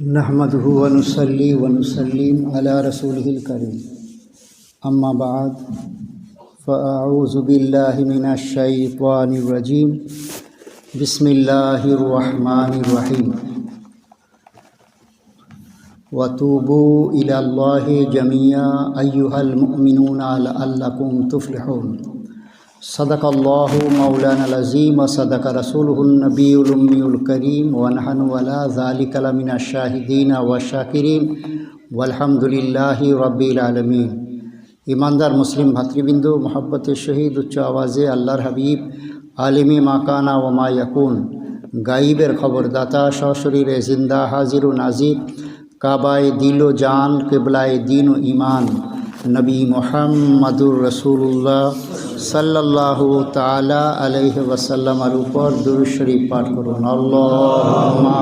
نحمد ونسلی ونسلیم علی رسول کریم اما بعد فاعوذ باللہ من الشیطان الرجیم بسم اللہ الرحمن الرحیم وطوبو الا اللہ جميعا ایها المؤمنون تفلحون. صدق الله مولانا العظيم وصدق رسوله النبي الأمي الكريم ونحن ولا ذلك لمن الشاهدين والشاكرين والحمد لله رب العالمين ইমানদার মুসলিম ভাতৃবৃন্দ মোহাব্বতের শহীদ উচ্চ আওয়াজে আল্লাহর হাবিব আলিমি মাকানা ও মা ইয়াকুন গাইবের খবরদাতা সশরীরে জিন্দা হাজির ও নাজির কাবায় দিল ও জান কেবলায় দিন ও ইমান নবী মোহাম্মদুর রসুল্লাহ সাল্লাহ তালা আলহ ওয়াসাল্লামার উপর দুরুদ শরীফ পাঠ করুন। আল্লাহুম্মা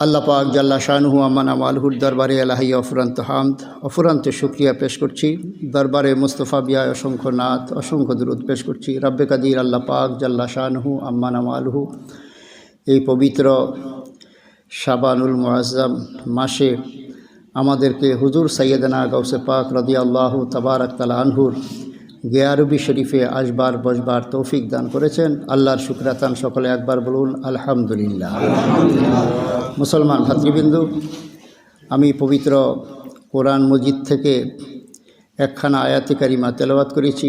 আল্লাহ পাক জাল্লা শাহানহু আমান আমালহুর দরবারে আলাহি অফুরান্ত হামদ। অফুরান্ত শুক্রিয়া পেশ করছি। দরবারে মুস্তফা বিয়ায় অসংখ্য নাথ অসংখ্য দূরত পেশ করছি। রব্বে কাদির আল্লাহ পাক জাল্লা শাহানহু আম্মান আমালহু। এই পবিত্র শাবানুল মুআজ্জাম মাসে আমাদেরকে হুজুর সৈয়দনা গৌসে পাক রদি আল্লাহ তবারক তালা আনহুর গেয়ারবি শরীফে আসবার বসবার তৌফিক দান করেছেন। আল্লাহর শুক্রাতান সকলে একবার বলুন আলহামদুলিল্লাহ। মুসলমান ভাতৃবৃন্দু আমি পবিত্র কোরআন মজিদ থেকে একখানা আয়াতে কারিমা তেলাওয়াত করেছি।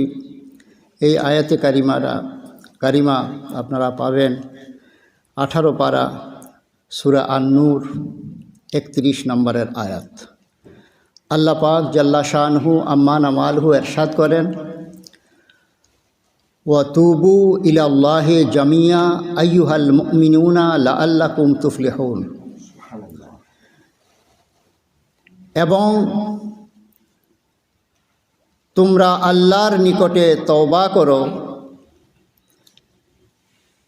এই আয়াতে কারিমারা কারিমা আপনারা পাবেন আঠারো পারা সুরা আন্নুর একত্রিশ নম্বরের আয়াত। আল্লাহ পাক জাল্লা শাহনহু আম্মান আমালহু এরশাদ করেন। ওয়াতুবু ইলাল্লাহ জামিয়া, আইয়ুহাল মুমিনুনা লাআল্লাকুম তুফলিহুন। এবং তোমরা আল্লাহর নিকটে তওবা করো।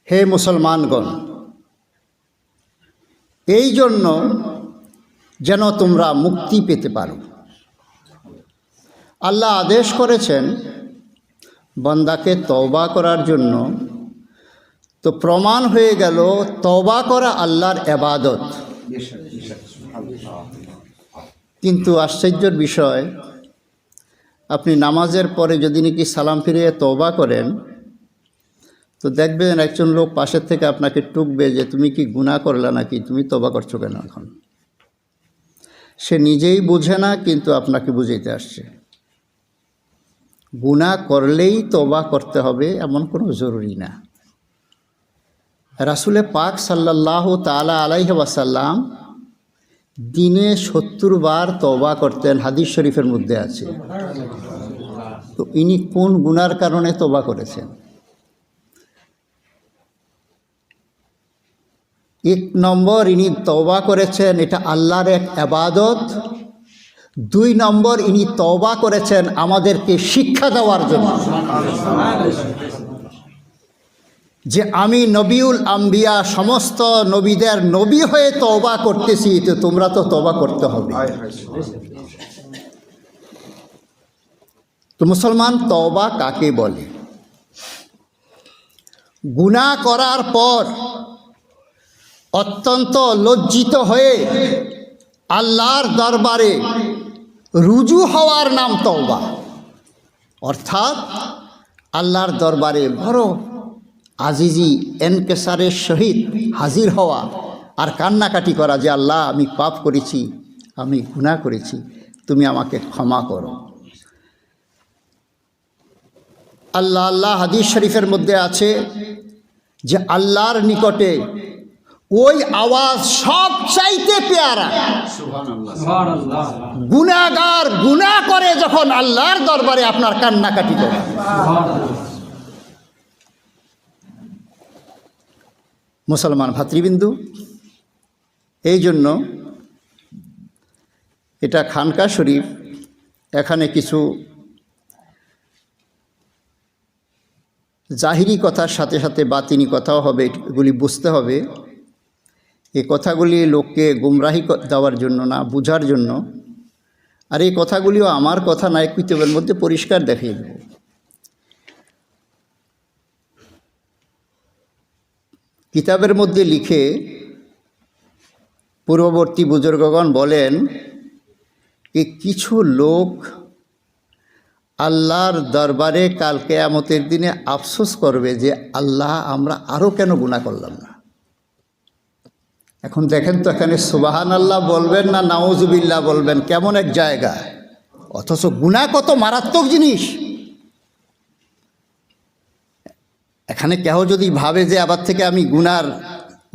হে মুসলমানগণ, এই জন্য যেন তোমরা মুক্তি পেতে পারো। আল্লাহ আদেশ করেছেন বন্দাকে তওবা করার জন্য। তো প্রমাণ হয়ে গেল, তওবা করা আল্লাহর এবাদত। কিন্তু আশ্চর্যের বিষয়, আপনি নামাজের পরে যদি নাকি সালাম ফিরিয়ে তওবা করেন, তো দেখবেন একজন লোক পাশের থেকে আপনাকে টুকবে যে, তুমি কি গুণা করলে নাকি? তুমি তবা করছ কেন এখন? সে নিজেই বুঝে না, কিন্তু আপনাকে বুঝাইতে আসছে। গুণা করলেই তবা করতে হবে এমন কোনো জরুরি না। রাসুলে পাক সাল্লাহ তালা আলাইহ ওয়াসাল্লাম দিনে সত্তর বার তবা করতেন, হাদিস শরীফের মধ্যে আছে। তো ইনি কোন গুনার কারণে তবা করেছেন? এক নম্বর ইনি তবা করেছেন, এটা আল্লাহর এক আবাদত দুই নম্বর ইনি তবা করেছেন আমাদেরকে শিক্ষা দেওয়ার জন্য। যে আমি নবিউল আম্বিয়া, সমস্ত নবীদের নবী হয়ে তবা করতেছি, তো তোমরা তো তবা করতে হবে। তো মুসলমান তবা কাকে বলে? গুণা করার পর অত্যন্ত লজ্জিত হয়ে আল্লাহর দরবারে রুজু হওয়ার নাম তওবা। অর্থাৎ আল্লাহর দরবারে বড় আজিজি এনকেসারের সহিত হাজির হওয়া আর কান্নাকাটি করা যে, আল্লাহ, আমি পাপ করেছি, আমি গুনাহ করেছি, তুমি আমাকে ক্ষমা করো। আল্লাহ আল্লাহ হাদিস শরীফের মধ্যে আছে যে, আল্লাহর নিকটে ওই আওয়াজ সব চাইতে পেয়ারা। সুবহানাল্লাহ। গুনাগার গুনাহ করে যখন আল্লাহর দরবারে আপনার কান্নাকাটি করে মুসলমান ভাতৃবিন্দু এই জন্য এটা খানকা শরীফ এখানে কিছু জাহিরি কথার সাথে সাথে বাতিনি কথাও হবে এগুলি বুঝতে হবে। এই কথাগুলি লোককে গুমরাহি দেওয়ার জন্য না, বুঝার জন্য। আর এই কথাগুলিও আমার কথা নয় কিতাবের মধ্যে পরিষ্কার দেখিয়ে দেব। কিতাবের মধ্যে লিখে পূর্ববর্তী বুজুর্গগণ বলেন যে কিছু লোক আল্লাহর দরবারে কাল কেয়ামতের দিনে আফসোস করবে যে আল্লাহ আমরা আরও কেন গুণা করলাম না। এখন দেখেন তো এখানে সুবাহান আল্লাহ বলবেন না নাউজুবিল্লাহ বলবেন, কেমন এক জায়গা। অথচ গুণা কত মারাত্মক জিনিস। এখানে কেহ যদি ভাবে যে আবার থেকে আমি গুনার,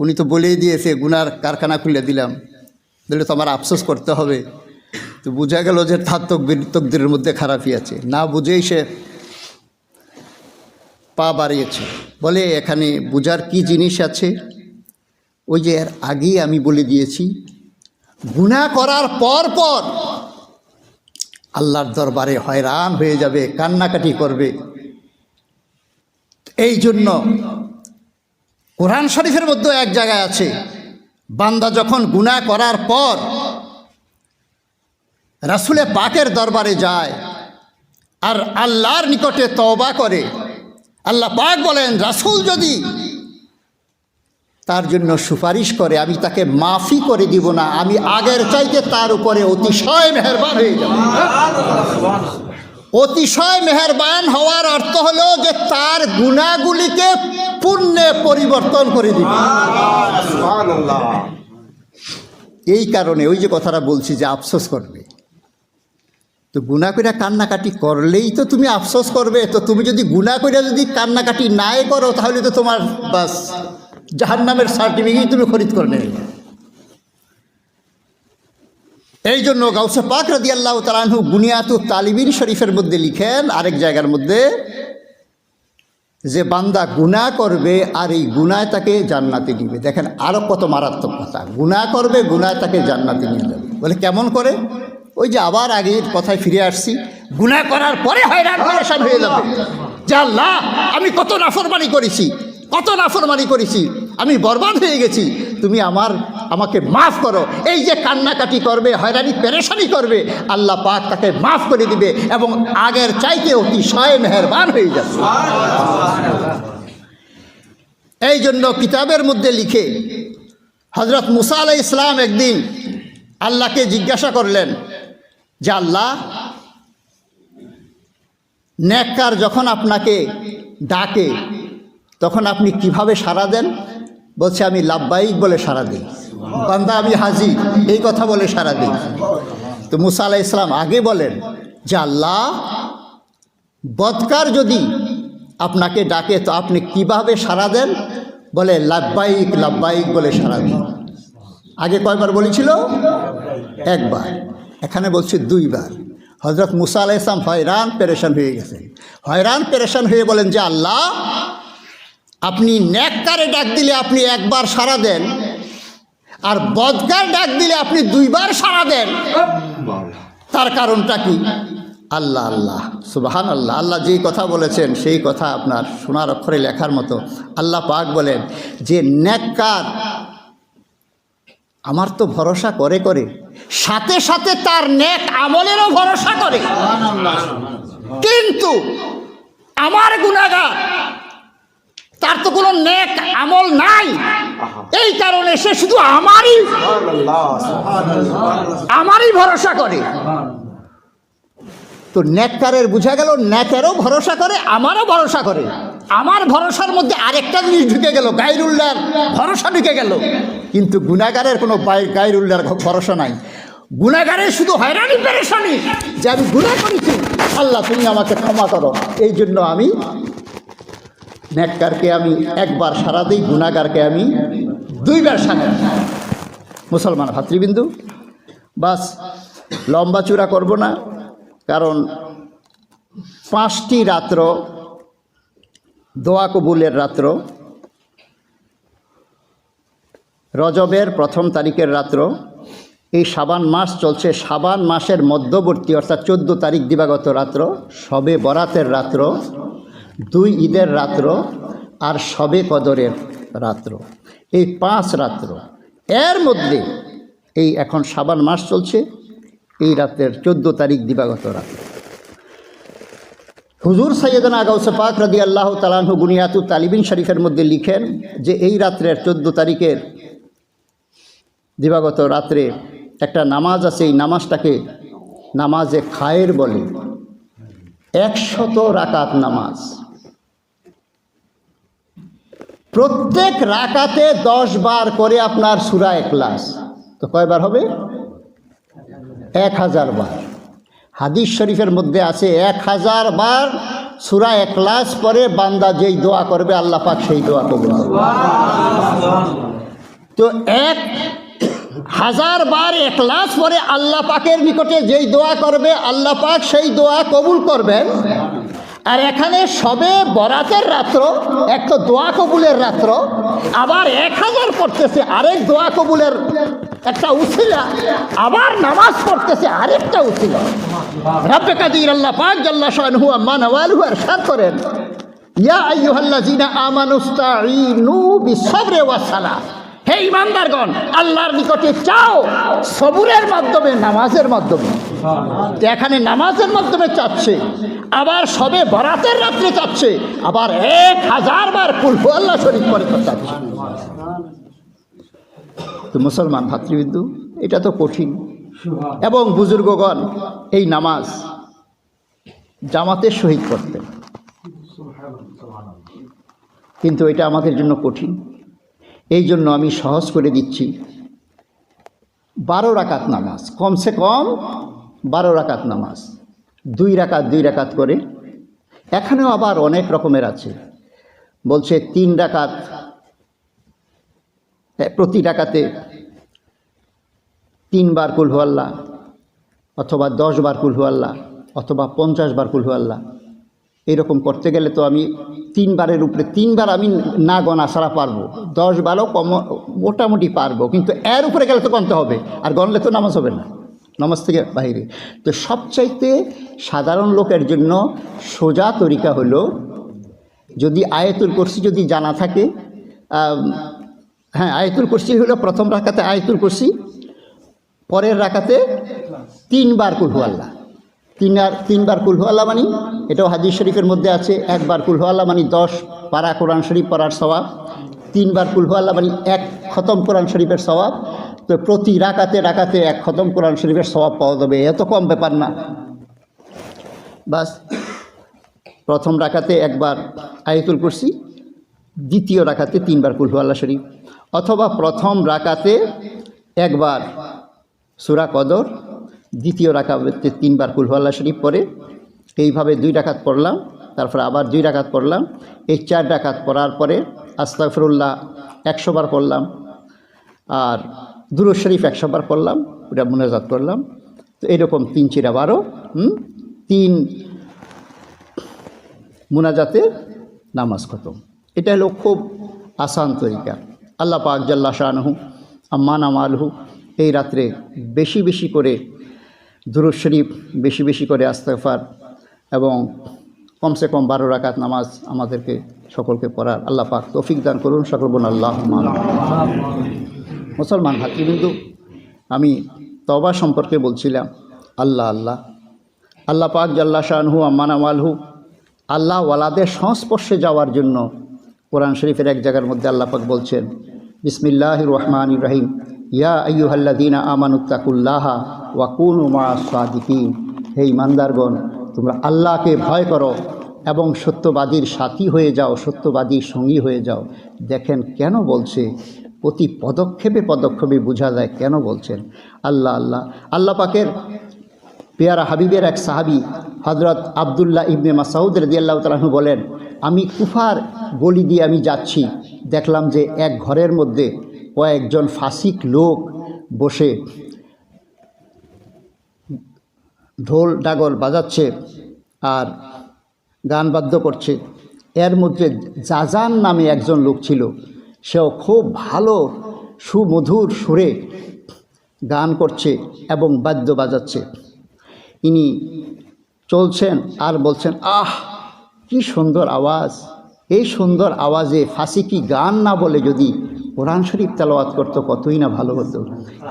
উনি তো বলেই দিয়েছে, গুনার কারখানা খুলে দিলাম দিলে তো আমার আফসোস করতে হবে। তো বোঝা গেল যে তার তকবির, তকদিরের মধ্যে খারাপই আছে। না বুঝেই সে পা বাড়িয়েছে। বলে এখানে বুঝার কি জিনিস আছে? ওই যে এর আগেই আমি বলে দিয়েছি, গুনাহ করার পর পর আল্লাহর দরবারে হয়রান হয়ে যাবে, কান্নাকাটি করবে। এই জন্য কোরআন শরীফের মধ্যে এক জায়গায় আছে, বান্দা যখন গুনাহ করার পর রাসুলে পাকের দরবারে যায় আর আল্লাহর নিকটে তওবা করে, আল্লাহ পাক বলেন, রাসুল যদি তার জন্য সুপারিশ করে আমি তাকে মাফি করে দিব না আমি আগের চাইতে তার উপরে অতিশয় মেহরবান হয়ে যাব। অতিশয় মেহরবান হওয়ার অর্থ হলো যে তার গুণাগুলিকে পুণ্যে পরিবর্তন করে দিবে। এই কারণে ওই যে কথাটা বলছি যে আফসোস করবে। তো গুণা করে কান্নাকাটি করলেই তো তুমি আফসোস করবে। তো তুমি যদি গুণা করে যদি কান্নাকাটি নাই করো, তাহলে তো তোমার বাস জাহান্নামের সার্টিফিকেট তুমি খরিদ করে নেবে এই জন্য গাউসে পাক রাদি আল্লাহ তালাহু বুনিয়াতু তালিবিন শরীফের মধ্যে লিখেন, আরেক জায়গার মধ্যে, যে বান্দা গুনাহ করবে আর এই গুনায় তাকে জান্নাতে নিবে। দেখেন আরও কত মারাত্মক কথা। গুনাহ করবে গুনায় তাকে জান্নাতে নিয়ে যাবে। বলে কেমন করে? ওই যে আবার আগের কথায় ফিরে আসছি গুনাহ করার পরে হয়রান পরেশান হয়ে যাবে। যে আল্লাহ আমি কত নাফরমানি করেছি কত নাফরমানি করেছি আমি বরবাদ হয়ে গেছি তুমি আমার আমাকে মাফ করো। এই যে কান্নাকাটি করবে হয়রানি পেরেশানি করবে আল্লাহ পাক তাকে মাফ করে দিবে এবং আগের চাইতে অতিশয় মেহরবান হয়ে যাবে। এই জন্য কিতাবের মধ্যে লিখে হজরত মুসা আলাই ইসলাম একদিন আল্লাহকে জিজ্ঞাসা করলেন যে আল্লাহ নেককার যখন আপনাকে ডাকে, তখন আপনি কীভাবে সাড়া দেন? বলছে, আমি লাভবাহিক বলে সাড়া দিই। বান্দা, আমি হাজি এই কথা বলে সাড়া দিই। তো মুসা আলাহ ইসলাম আগে বলেন যে, আল্লাহ বদকার যদি আপনাকে ডাকে, তো আপনি কীভাবে সাড়া দেন? বলে লাভবাহিক লাভবাহিক বলে সাড়া দিন আগে কয়বার বলেছিল? একবার। এখানে বলছি দুইবার। হজরত মুসা আলাহ ইসলাম হয়রান, পেরেশান হয়ে গেছেন। হয়রান, পেরেশান হয়ে বলেন যে, আল্লাহ, আপনি ন্যাককারে ডাক দিলে আপনি একবার সাড়া দেন আর বদকার ডাক দিলে আপনি দুইবার সাড়া দেন। তার কারণটা কি? আল্লাহ আল্লাহ সুবাহান আল্লাহ আল্লাহ যেই কথা বলেছেন সেই কথা আপনার সোনার অক্ষরে লেখার মতো আল্লাহ পাক বলেন যে, ন্যাককার আমার তো ভরসা করে করে। সাথে সাথে তার নেক আমলেরও ভরসা করে। কিন্তু আমার গুণাগার তার তো কোনো নেক আমল নাই। এই কারণে সে শুধু আমারই আমারই ভরসা করে। তো নেককারের বুঝা গেল, নেকেরও ভরসা করে, আমারও ভরসা করে। আমার ভরসার মধ্যে আরেকটা জিনিস ঢুকে গেল গাইরুল্লাহর ভরসা ঢুকে গেল। কিন্তু গুণাগারের কোনো গাইরুল্লাহর ভরসা নাই। গুণাগারের শুধু হয়রানি, পেরেশানি যে আমি গুণা করেছি। আল্লাহ, তুমি আমাকে ক্ষমা করো। এই জন্য আমি নেককারকে আমি একবার সারা দিই গুণাগারকে আমি দুইবার সাথে মুসলমান ভাতৃবিন্দু, বাস লম্বা চূড়া করব না, কারণ পাঁচটি রাত্র দোয়া কবুলের রাত্র। রজবের প্রথম তারিখের রাত্র। এই সাবান মাস চলছে সাবান মাসের মধ্যবর্তী অর্থাৎ চোদ্দ তারিখ দিবাগত রাত্র সবে বরাতের রাত্র, দুই ঈদের রাত্র আর সবে কদরের রাত্র। এই পাঁচ রাত্র। এর মধ্যে এই এখন সাবান মাস চলছে, এই রাতের চোদ্দ তারিখ দিবাগত রাত্র। হুজুর সৈয়দনা গাউসে পাক রদি আল্লাহ তালাহু বুনিয়াতু তালিবিন শরীফের মধ্যে লিখেন যে এই রাত্রের চোদ্দ তারিখের দিবাগত রাত্রে একটা নামাজ আছে, এই নামাজটাকে নামাজে খায়ের বলে। একশত রাকাত নামাজ। প্রত্যেক রাকাতে দশ বার করে আপনার সুরা ক্লাস তো কয়বার হবে? এক হাজার বার। হাদিস শরীফের মধ্যে আছে এক হাজার বার সুরা এক ক্লাস পরে বান্দা যেই দোয়া করবে আল্লাহ পাক সেই দোয়া কবুল করবে। তো এক হাজার বার একলাস পরে আল্লাহ পাকের নিকটে যেই দোয়া করবে আল্লাহ পাক সেই দোয়া কবুল করবেন। আর এখানে সবে বরাতের রাত্র এক তো দোয়া কবুলের রাত্র আবার এক হাজার পড়তেছে আরেক দোয়া কবুলের একটা উসিলা। আবার নামাজ পড়তেছে আরেকটা উসিলা। রাব্বে কাদির আল্লাহ পাক জাল্লা শানহু আম্মা নওয়ালহু এরশাদ করেন, ইয়া আইয়ুহাল্লাযীনা আমানুস্তাঈনু বিসবরি ওয়াস সালাহ। হে ইমানদারগণ আল্লাহর নিকটে চাও সবুরের মাধ্যমে, নামাজের মাধ্যমে। এখানে নামাজের মাধ্যমে চাচ্ছে, আবার সবে বরাতের রাত্রে চাচ্ছে, আবার এক হাজার বার কুলহু আল্লাহ শরীফ করে চাচ্ছে। তো মুসলমান ভাতৃবিন্দু, এটা তো কঠিন। এবং বুজুর্গগণ, এই নামাজ জামাতের সহিত করতেন কিন্তু এটা আমাদের জন্য কঠিন। এই জন্য আমি সহজ করে দিচ্ছি, বারো রাকাত নামাজ, কমসে কম বারো রাকাত নামাজ। দুই রাকাত দুই রাকাত করে। এখানেও আবার অনেক রকমের আছে। বলছে তিন রাকাত প্রতি ডাকাতে তিনবার কুলহু আল্লাহ, অথবা দশ বার কুলহু আল্লাহ, অথবা পঞ্চাশ বার কুলহু আল্লাহ। এরকম করতে গেলে তো আমি তিনবারের উপরে তিনবার আমি না গণা ছাড়া পারব দশ বারও কম, মোটামুটি পারব, কিন্তু এর উপরে গেলে তো গণতে হবে, আর গণলে তো নামাজ হবে না, নামাজ থেকে বাইরে। তো সবচাইতে সাধারণ লোকের জন্য সোজা তরিকা হলো, যদি আয়তুল কুরসি যদি জানা থাকে হ্যাঁ আয়তুল কুরসি হলো প্রথম রাখাতে আয়তুল কুরসি, পরের রাখাতে তিনবার কুলহু আল্লাহ। তিনবার তিনবার কুলহু আল্লাহ মানি, এটাও হাদিস শরীফের মধ্যে আছে, একবার কুলহু আল্লাহ মানি দশ পারা কোরআন শরীফ পড়ার স্বভাব তিনবার কুলহু আল্লাহ মানি এক খতম কোরআন শরীফের স্বভাব তো প্রতি রাকাতে রাকাতে এক খতম কোরআন শরীফের স্বভাব পাওয়া যাবে এত কম ব্যাপার না। বাস, প্রথম রাকাতে একবার আয়তুল কুরসি, দ্বিতীয় রাকাতে তিনবার কুলহু আল্লাহ শরীফ। অথবা প্রথম রাকাতে একবার সুরা কদর, দ্বিতীয় রাকাতে তিনবার কুলহাল্লা শরীফ পরে এইভাবে দুই রাকাত পড়লাম, তারপরে আবার দুই রাকাত পড়লাম। এই চার রাকাত পড়ার পরে আস্তাফরুল্লাহ একশো বার পড়লাম আর দুরুদ শরীফ একশো বার পড়লাম, ওটা মোনাজাত করলাম। তো এরকম তিন চিরা বারো তিন মোনাজাতে নামাজ খতম। এটা হলো খুব আসান তরিকা। আল্লাহ পাক জাল্লা শাহনহু আম্মান আমালহু এই রাত্রে বেশি বেশি করে দুরুদ শরীফ, বেশি বেশি করে আস্তেফার এবং কমসে কম বারো রাকাত নামাজ আমাদেরকে সকলকে পড়ার আল্লাহ পাক তৌফিক দান করুন। সকল বোন আল্লাহ মুসলমান ভাতৃবৃন্দ, আমি তবা সম্পর্কে বলছিলাম, আল্লাহ আল্লাহ। আল্লাহ পাক জাল্লা শাহনহু আম্মান আমালহু আল্লাহ ওয়ালাদের সংস্পর্শে যাওয়ার জন্য কোরআন শরীফের এক জায়গার মধ্যে আল্লাহ পাক বলছেন বিসমিল্লাহ রহমান ইব্রাহিম ইয়া আইয়ুহাল্লাদিনা আমানুত্তাকুল্লাহা ওয়াকুন উমা সাদিকিন। হে ইমানদারগণ তোমরা আল্লাহকে ভয় করো এবং সত্যবাদীর সাথী হয়ে যাও, সত্যবাদীর সঙ্গী হয়ে যাও। দেখেন কেন বলছে? প্রতি পদক্ষেপে পদক্ষেপে বোঝা যায় কেন বলছেন? আল্লাহ আল্লাহ আল্লাহ পাকের পেয়ারা হাবিবের এক সাহাবি হজরত আবদুল্লাহ ইবনে মাসাউদ রদি আল্লাহ তালাহু বলেন আমি কুফার গলি দিয়ে আমি যাচ্ছি। দেখলাম যে এক ঘরের মধ্যে কয়েকজন ফাসিক লোক বসে ঢোল ডাগল বাজাচ্ছে আর গান বাদ্য করছে। এর মধ্যে জাজান নামে একজন লোক ছিল। সেও খুব ভালো সুমধুর সুরে গান করছে এবং বাদ্য বাজাচ্ছে। ইনি চলছেন আর বলছেন, আহ কি সুন্দর আওয়াজ। এই সুন্দর আওয়াজে ফাঁসি কি গান না বলে যদি কোরআন শরীফ তেলাওয়াত করতো কতই না ভালো হতো।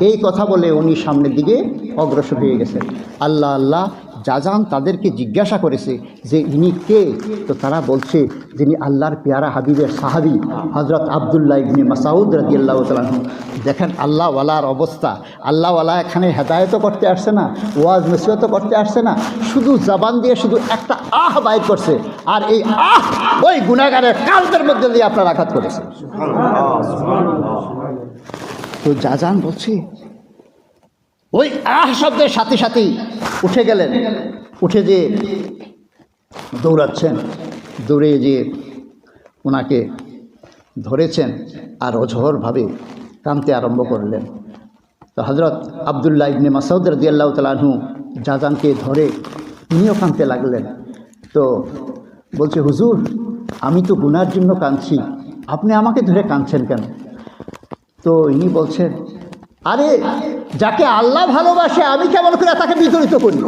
এই কথা বলে উনি সামনের দিকে অগ্রসর হয়ে গেছেন। আল্লাহ আল্লাহ জাজান তাদেরকে জিজ্ঞাসা করেছে যে ইনি কে? তো তারা বলছে যিনি আল্লাহর পেয়ারা হাবিবের সাহাবি হজরত আবদুল্লাহ ইবনে মাসাউদ রাজি আল্লাহ দেখেন আল্লাহওয়ালার অবস্থা। আল্লাহওয়ালা এখানে হেদায়তও করতে আসছে না, ওয়াজ নসিহতও করতে আসছে না। শুধু জবান দিয়ে শুধু একটা আহ বাইর করছে। আর এই আহ ওই গুণাগারের কালদের মধ্যে দিয়ে আপনার আঘাত করেছে। তো জাজান বলছি, ওই আহ শব্দের সাথে সাথেই উঠে গেলেন। উঠে যে দৌড়াচ্ছেন, দৌড়ে যে ওনাকে ধরেছেন আর অঝহরভাবে কাঁদতে আরম্ভ করলেন। তো হজরত আবদুল্লাহ ইবনে মাসাউদ রদিয়াল্লাহ তালাহু জাজানকে ধরে তিনিও কাঁদতে লাগলেন। তো বলছে, হুজুর, আমি তো গুনার জন্য কাঁদছি। আপনি আমাকে ধরে কাঁদছেন কেন? তো ইনি বলছেন, আরে, যাকে আল্লাহ ভালোবাসে, আমি কেমন করে তাকে বিতরিত করি?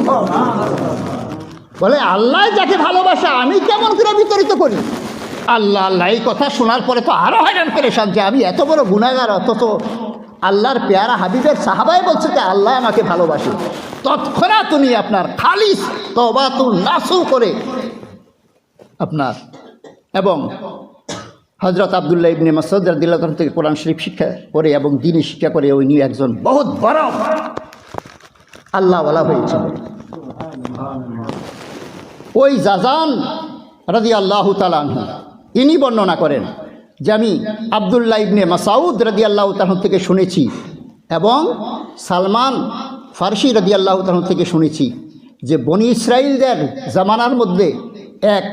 বলে, আল্লাহ যাকে ভালোবাসে, আমি কেমন করে বিতরিত করি? আল্লাহ আল্লাহ, এই কথা শোনার পরে তো আরও হয়রান পেরেশান যে আমি এত বড় গুণাগার অথচ আল্লাহর পেয়ারা হাবিবের সাহাবাই বলছে যে, আল্লাহ আমাকে ভালোবাসে। তৎক্ষণাৎ উনি আপনার খালিস তবাতুল নাসু করে আপনার। এবং হজরত আবদুল্লাহ ইবনে মাসুদ রাদিল্লাহ থেকে কোরআন শরীফ শিক্ষা করে এবং দিনী শিক্ষা করে উনি একজন বহুত বড় আল্লাহওয়ালা হয়েছিল ওই জাজান রাজি আল্লাহ তালাহ ইনি বর্ণনা করেন যে আমি আবদুল্লাহ ইবনে মাসাউদ রাজি আল্লাহ তাহ থেকে শুনেছি এবং সালমান ফার্সি রাজি আল্লাহ তাহ থেকে শুনেছি যে বনি ইসরায়েলদের জামানার মধ্যে এক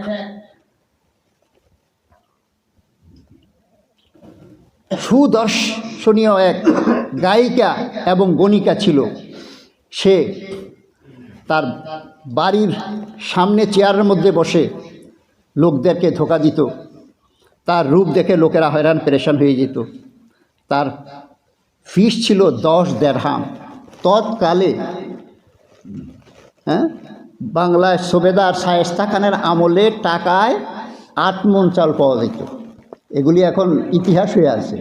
সুদর্শনীয় এক গায়িকা এবং গণিকা ছিল। সে তার বাড়ির সামনে চেয়ারের মধ্যে বসে লোকদেরকে ধোকা দিত। তার রূপ দেখে লোকেরা হয়রান, পেরেশান হয়ে যেত। তার ফিস ছিল দশ দেড়হাম। তৎকালে হ্যাঁ বাংলায় সোবেদার শায়েস্তা খানের আমলে টাকায় আট মন চাল পাওয়া যেত। এগুলি এখন ইতিহাস হয়ে আছে।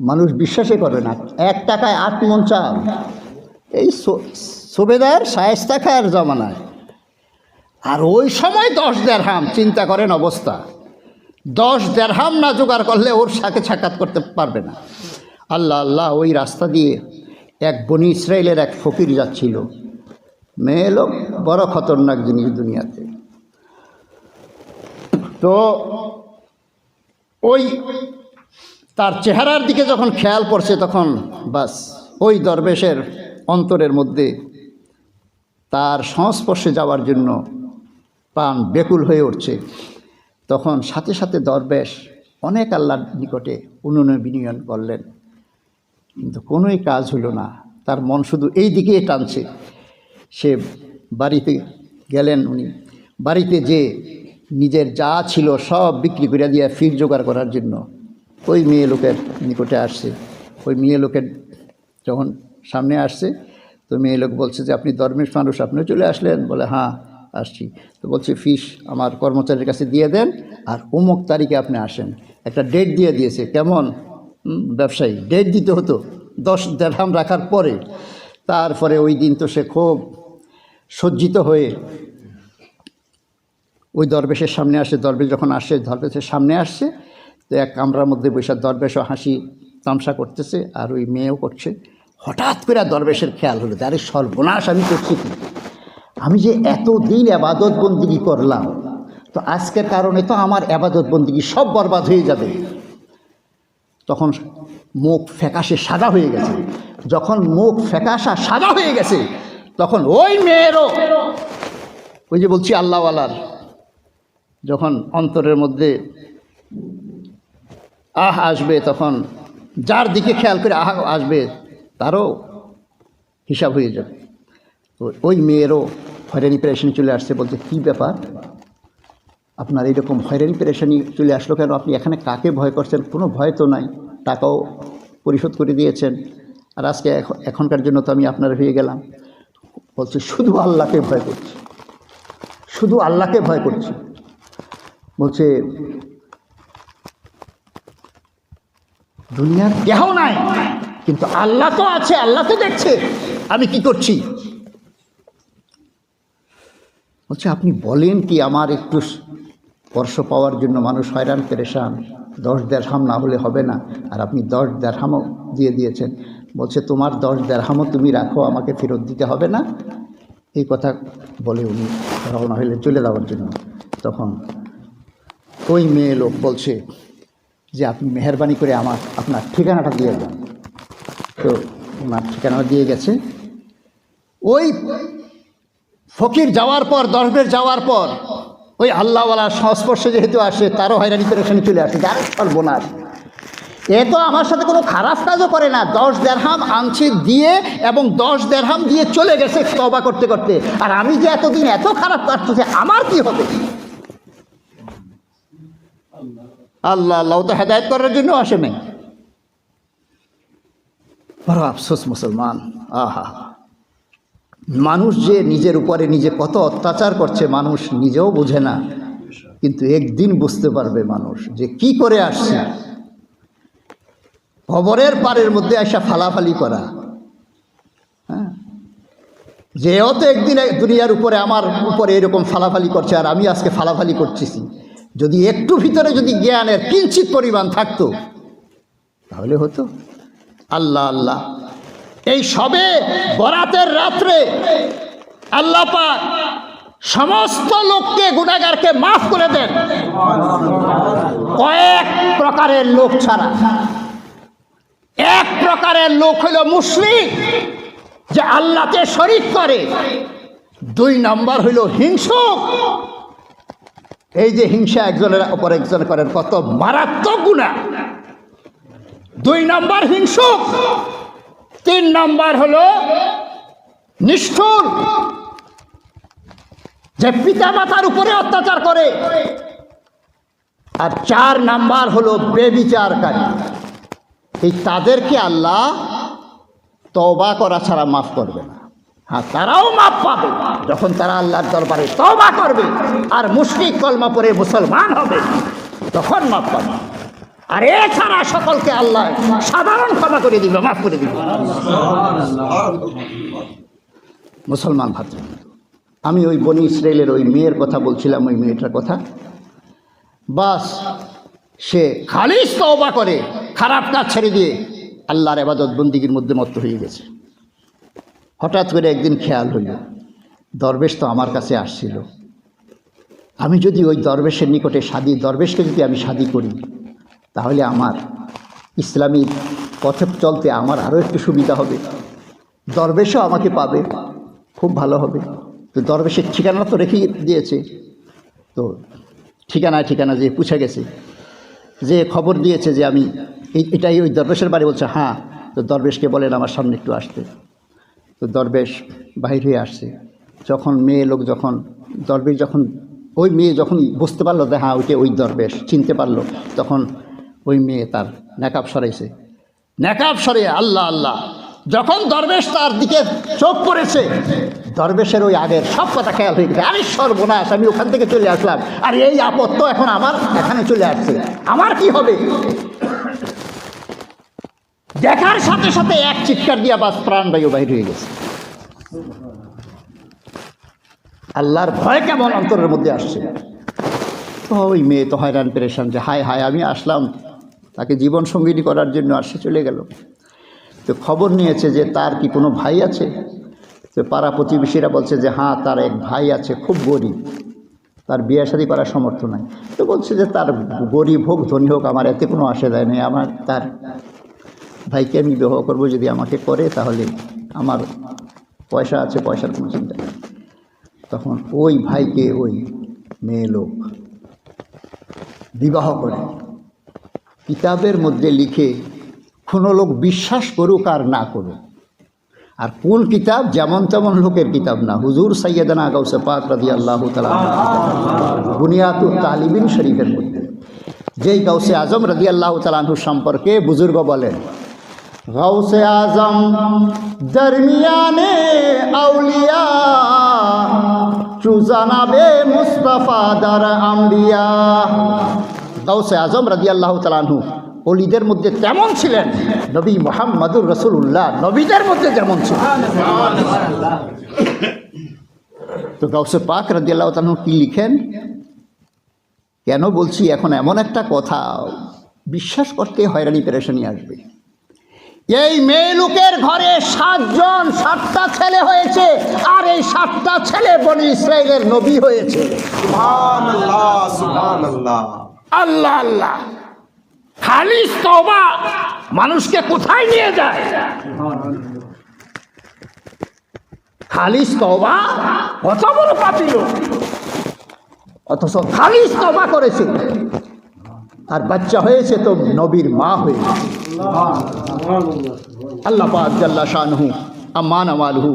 মানুষ বিশ্বাসই করে না। এক টাকায় আট মন চাল এই সুবেদার শায়েস্তা খায়ের জমানায়। আর ওই সময় দশ দেড়হাম, চিন্তা করেন অবস্থা। দশ দেড়হাম না জোগাড় করলে ওর সাথে সাক্ষাৎ করতে পারবে না। আল্লাহ আল্লাহ, ওই রাস্তা দিয়ে এক বনি ইসরায়েলের এক ফকির যাচ্ছিল। মেয়ে লোক, বড় খতরনাক জিনিস দুনিয়াতে। তো ওই তার চেহারার দিকে যখন খেয়াল পড়ছে তখন বাস ওই দরবেশের অন্তরের মধ্যে তার সংস্পর্শে যাওয়ার জন্য প্রাণ বেকুল হয়ে উঠছে। তখন সাথে সাথে দরবেশ অনেক আল্লাহর নিকটে উনুনে বিনিয়োগ করলেন। কিন্তু কোনোই কাজ হলো না। তার মন শুধু এই দিকেই টানছে। সে বাড়িতে গেলেন উনি। বাড়িতে যে নিজের যা ছিল সব বিক্রি করে দিয়ে ফির জোগাড় করার জন্য। ওই মেয়ে লোকের নিকটে আসছে। ওই মেয়ে লোকের যখন সামনে আসছে, তো মেয়ে লোক বলছে যে, আপনি ধর্মের মানুষ, আপনিও চলে আসলেন? বলে হ্যাঁ আসছি। তো বলছে, ফিস আমার কর্মচারীর কাছে দিয়ে দেন আর অমুক তারিখে আপনি আসেন। একটা ডেট দিয়ে দিয়েছে, কেমন? ব্যবসায়ী। ডেট দিতে হতো, দশ দেড়হাম রাখার পরে। তারপরে ওই দিন তো সে খুব সজ্জিত হয়ে ওই দরবেশের সামনে আসে, দরবেশ যখন আসে, দরবেশের সামনে আসছে, তো এক কামরার মধ্যে বসে দরবেশও হাসি তামসা করতেছে আর ওই মেয়েও করছে। হঠাৎ করে দরবেশের খেয়াল হলো আরে সর্বনাশ, আমি করছি কি? আমি যে এতদিন আবাদত বন্দিগি করলাম, তো আজকের কারণে তো আমার আবাদত বন্দিগি সব বরবাদ হয়ে যাবে। তখন মুখ ফ্যাকাশে সাদা হয়ে গেছে। যখন মুখ ফ্যাকাশা সাদা হয়ে গেছে, তখন ওই মেয়েরও, ওই যে বলছি আল্লাহওয়ালার যখন অন্তরের মধ্যে আহ আসবে, তখন যার দিকে খেয়াল করে আহা আসবে, তারও হিসাব হয়ে যাবে। ওই মেয়েরও হয়রানি পেরেশানি চলে আসছে বলছে কী ব্যাপার? আপনার এইরকম হয়রানি পেরেশানি চলে আসলো কেন? আপনি এখানে কাকে ভয় করছেন? কোনো ভয় তো নাই। টাকাও পরিশোধ করে দিয়েছেন। আর আজকে এখন- এখনকার জন্য তো আমি আপনার হয়ে গেলাম। বলছে, শুধু আল্লাহকে ভয় করছি। শুধু আল্লাহকে ভয় করছি। বলছে, দুনিয়ার কেহ নাই, কিন্তু আল্লাহ তো আছে, আল্লাহ তো দেখছে, আমি কি করছি? বলছে, আপনি বলেন কি আমার একটু স্পর্শ পাওয়ার জন্য মানুষ হয়রান, পেরেশান, দশ দেড়হাম না হলে হবে না, আর আপনি দশ দেড়হামও দিয়ে দিয়েছেন। বলছে, তোমার দশ দেড়হামও তুমি রাখো, আমাকে ফেরত দিতে হবে না? এই কথা বলে উনি রওনা হইলে চলে যাওয়ার জন্য। তখন ওই মেয়ে লোক বলছে যে, আপনি মেহরবানি করে আমার, আপনার ঠিকানাটা দিয়ে দেন। তো ওনার ঠিকানাটা দিয়ে গেছে। ওই ফকির যাওয়ার পর দশবের যাওয়ার পর, ওই আল্লাহওয়ালার সংস্পর্শে যেহেতু আসে, তারও হয়রানি পেরেশানি চলে আসে। যার সর্বনাশ। এ তো আমার সাথে কোনো খারাপ কাজও করে না। দশ দেড়হাম আনছে দিয়ে এবং দশ দেড়হাম দিয়ে চলে গেছে তবা করতে করতে। আর আমি যে এতদিন এত খারাপ কাজ করছি, আমার কি হবে? আল্লাহ আল্লাহ তো হেদায়ত করার জন্য আসে নাই। বড় আফসোস মুসলমান, আহা। মানুষ যে নিজের উপরে নিজে কত অত্যাচার করছে, মানুষ নিজেও বোঝে না। কিন্তু একদিন বুঝতে পারবে মানুষ যে কি করে আসছে। খবরের পারের মধ্যে আসা ফালাফালি করা। হ্যাঁ? যেও তো একদিন এক দুনিয়ার উপরে, আমার উপরে এরকম ফালাফালি করছে, আর আমি আজকে ফালাফালি করতেছি। যদি একটু ভিতরে যদি জ্ঞানের কিঞ্চিত পরিমাণ থাকতো, তাহলে হতো। আল্লাহ আল্লাহ। এই সবে বরাতের রাত্রে আল্লাহ পাক সমস্ত লোককে গুণাগারকে মাফ করে দেন। কয়েক প্রকারের লোক ছাড়া। এক প্রকারের লোক হলো মুশরিক, যে আল্লাহকে শরিক করে। দুই নম্বর হইল হিংসুক এই যে হিংসা একজনের অপর একজন করেন, কত মারাত্মক গুণা। দুই নাম্বার হিংসুক, তিন নাম্বার হলো নিষ্ঠুর। যে পিতা মাতার উপরে অত্যাচার করে। আর চার নাম্বার হলো বেবিচারকারী। এই তাদেরকে আল্লাহ তবা করা ছাড়া মাফ করবে না। হ্যাঁ তারাও মাফ পাবে। যখন তারা আল্লাহর দরবারে তবা করবে আর মুশরিক কলমা পরে মুসলমান হবে, তখন মাফ পাবে। আর এছাড়া সকলকে আল্লাহ সাধারণ ক্ষমা করে দিবে, মাফ করে দিবে। মুসলমান ভাতৃ আমি ওই বনি ইসরায়েলের ওই মেয়ের কথা বলছিলাম, ওই মেয়েটার কথা। বাস, সে খালিস তওবা করে, খারাপ কাজ ছেড়ে দিয়ে আল্লাহর এবাদত বন্দিগির মধ্যে মত্ত হয়ে গেছে। হঠাৎ করে একদিন খেয়াল হইল, দরবেশ তো আমার কাছে আসছিল। আমি যদি ওই দরবেশের নিকটে সাদি, দরবেশকে যদি আমি সাদি করি, তাহলে আমার ইসলামী পথে চলতে আমার আরও একটু সুবিধা হবে। দরবেশও আমাকে পাবে, খুব ভালো হবে। তো দরবেশের ঠিকানা তো রেখে দিয়েছে। তো ঠিকানায় ঠিকানা যে পুছে গেছে, যে খবর দিয়েছে যে আমি এটাই ওই দরবেশের বাড়ি বলছে হ্যাঁ তো দরবেশকে বলেন আমার সামনে একটু আসতে। তো দরবেশ বাহির হয়ে আসছে। যখন মেয়ে লোক যখন, দরবেশ যখন, ওই মেয়ে যখন বুঝতে পারল যে হ্যাঁ ওইটা ওই দরবেশ, চিনতে পারল, তখন ওই মেয়ে তার নেকাব সরাইছে। নেকাব সরে আল্লাহ আল্লাহ, যখন দরবেশ তার দিকে চোখ পড়েছে, দরবেশের ওই আগের সব কথা খেয়াল হয়ে গেছে। আরে সর্বনাশ, আমি ওখান থেকে চলে আসলাম। আর এই আপদ তো এখন আমার এখানে চলে আসছে। আমার কি হবে? দেখার সাথে সাথে এক চিৎকার দিয়া বাস প্রাণবায়ু বাহির হয়ে গেছে। আল্লাহর ভয় কেমন অন্তরের মধ্যে আসছে? ওই মেয়ে তো হয়রান, পেরেশান যে, হায় হায়, আমি আসলাম। তাকে জীবন সঙ্গিনী করার জন্য আর সে চলে গেল। তো খবর নিয়েছে যে, তার কি কোনো ভাই আছে? তো পাড়া প্রতিবেশীরা বলছে যে হ্যাঁ তার এক ভাই আছে, খুব গরিব। তার বিয়ে শাদী করার সমর্থ নাই। তো বলছে যে, তার গরিব হোক, ধনী হোক, আমার এতে কোনো আসে যায় নেই। আমার তার ভাইকে আমি বিবাহ করব যদি আমাকে করে, তাহলে আমার পয়সা আছে, পয়সার কোনো চিন্তা নেই। তখন ওই ভাইকে ওই মেয়ে লোক বিবাহ করে। কিতাবের মধ্যে লিখে কোনো লোক বিশ্বাস করুক আর না করুক। আর কোন কিতাব? যেমন তেমন লোকের কিতাব না। হুজুর সৈয়দনা গৌসে পাক রাদি আল্লাহ বুনিয়াতুল তালিবিন শরীফের মধ্যে। যেই গৌসে আজম রাদি আল্লাহ তালাহুর সম্পর্কে বুজুর্গ বলেন গৌসে আজম, দরমিয়ানে আউলিয়া, চুজানাবে মুস্তফা দার আম্বিয়া। গৌসে আজম রাদি আল্লাহ তালাহু অলিদের মধ্যে তেমন ছিলেন নবী মোহাম্মদুর রসুল্লাহ নবীদের মধ্যে যেমন ছিলেন। তো গৌসে পাক রাদি আল্লাহ তালাহু কী লিখেন? কেন বলছি, এখন এমন একটা কথা, বিশ্বাস করতে হয়রানি, পেরেশানি আসবে। এই মেয়ে লোকের ঘরে সাতজন সাতটা ছেলে হয়েছে আর এই সাতটা ছেলে বনি ইসরায়েলের নবী হয়েছে। আল্লাহ আল্লাহ। খালিস তওবা। মানুষকে কোথায় নিয়ে যায়? খালিস তওবা? কত বড় পাপি লোক। অথচ খালিস তওবা করেছে। আর বাচ্চা হয়েছে তো নবীর মা হয়ে আল্লাহ পাক জাল্লা শাহনহু আম্মান আমালহু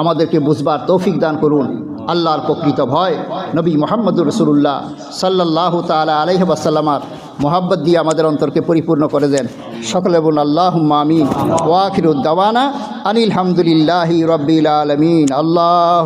আমাদেরকে বুঝবার তৌফিক দান করুন। আল্লাহর প্রকৃত ভয়, নবী মোহাম্মদুর রসুল্লাহ সাল্লাহ তালা আলহ বাসাল্লামার মোহাব্বত দিয়ে আমাদের অন্তরকে পরিপূর্ণ করে দেন। সকলে বলুন আল্লাহ মামিন ওয়াখিরুদ্দাওয়ানা আনিল হামদুলিল্লাহি রব্বিল আলমিন। আল্লাহ